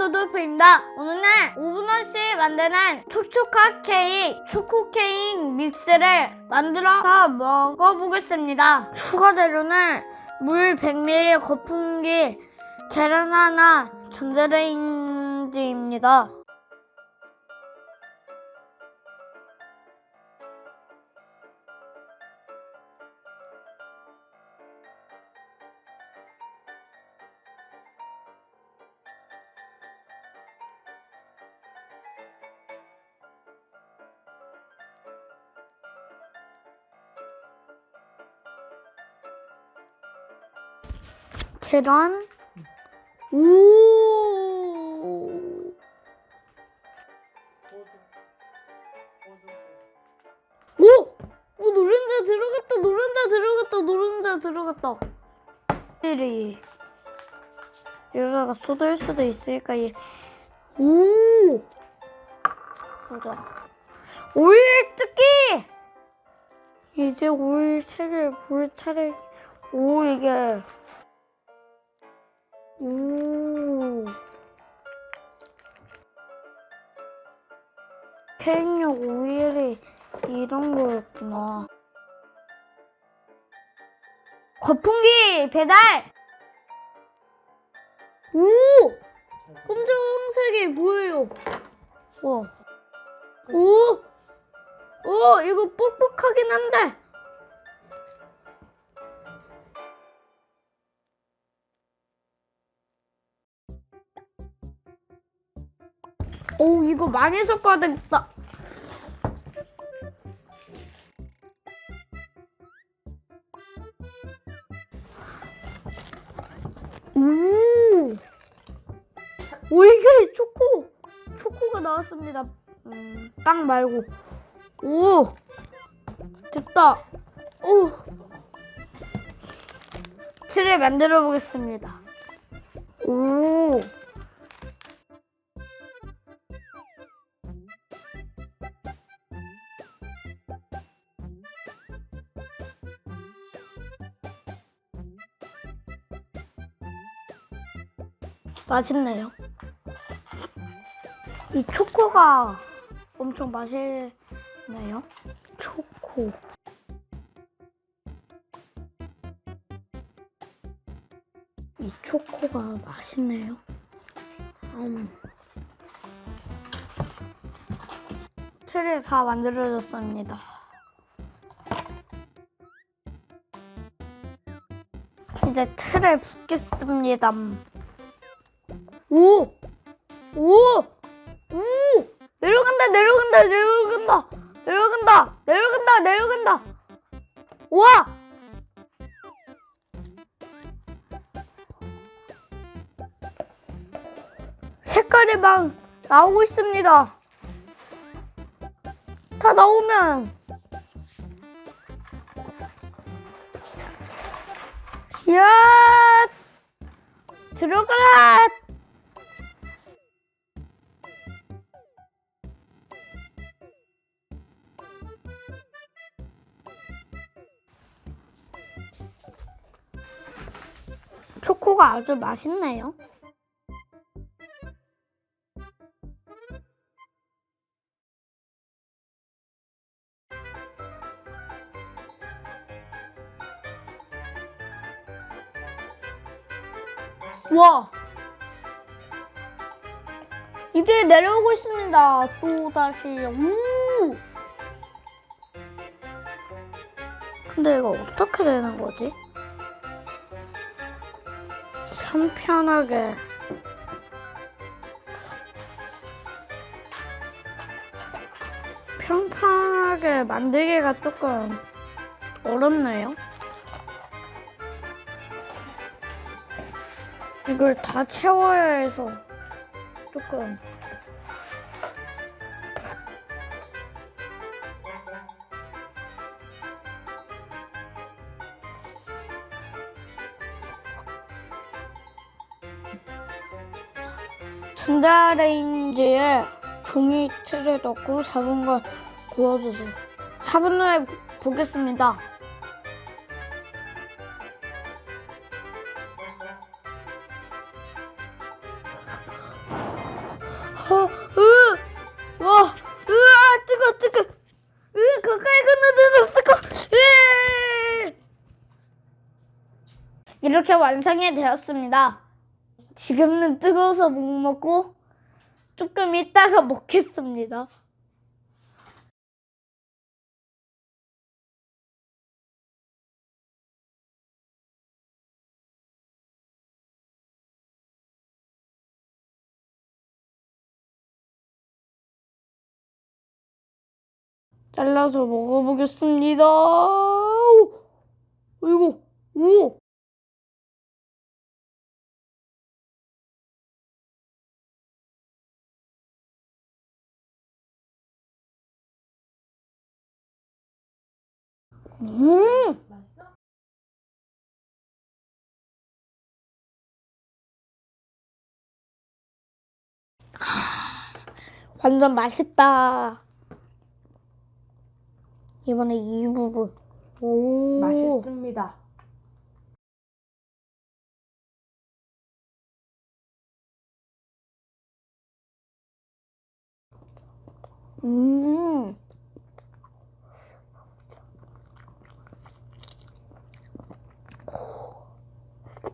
노돌프입니다. 오늘은 5분원씩 만드는 촉촉한 케이크, 초코 케이크 믹스를 만들어서 먹어보겠습니다. 추가 재료는 물 100ml 거품기, 계란 하나, 전자레인지입니다. 계란. 오. 오! 오, 노른자 들어갔다, 노른자 들어갔다, 노른자 들어갔다. 이러다가 쏟을 수도 있으니까 얘. 오! 보자. 오일 뜯기! 이제 오일 채를 볼 차례. 오, 이게. 오. 케이크용 오일이 이런 거였구나. 거품기 배달! 오! 검정색이 뭐예요? 와. 오! 오, 이거 뻑뻑하긴 한데. 오, 이거 많이 섞어야 되겠다. 오! 오, 이게 초코! 초코가 나왔습니다. 음, 빵 말고. 오! 됐다. 오! 틀을 만들어 보겠습니다. 오! 맛있네요. 이 초코가 엄청 맛있네요. 초코. 이 초코가 맛있네요. 음. 틀을 다 만들어졌습니다. 이제 틀을 붓겠습니다. 오! 오! 오! 내려간다, 내려간다, 내려간다, 내려간다, 내려간다, 내려간다. 와! 색깔이 막 나오고 있습니다. 다 나오면 이야 들어가라 초코가 아주 맛있네요. 와! 이제 내려오고 있습니다. 또 다시. 오! 근데 이거 어떻게 되는 거지? 편편하게. 편편하게 만들기가 조금 어렵네요. 이걸 다 채워야 해서 조금 전자레인지에 종이 틀에 넣고 잡은 걸 구워주세요. 4분 후에 보겠습니다. 어, 으, 와, 으아, 뜨거, 뜨거, 으, 가까이 갔는데 뜨거, 으. 이렇게 완성이 되었습니다. 지금은 뜨거워서 못 먹고 조금 있다가 먹겠습니다. 잘라서 먹어보겠습니다. 오, 이거, 오. 음, 맛있어? 완전 맛있다. 이번에 이 부분. 오, 맛있습니다. 음,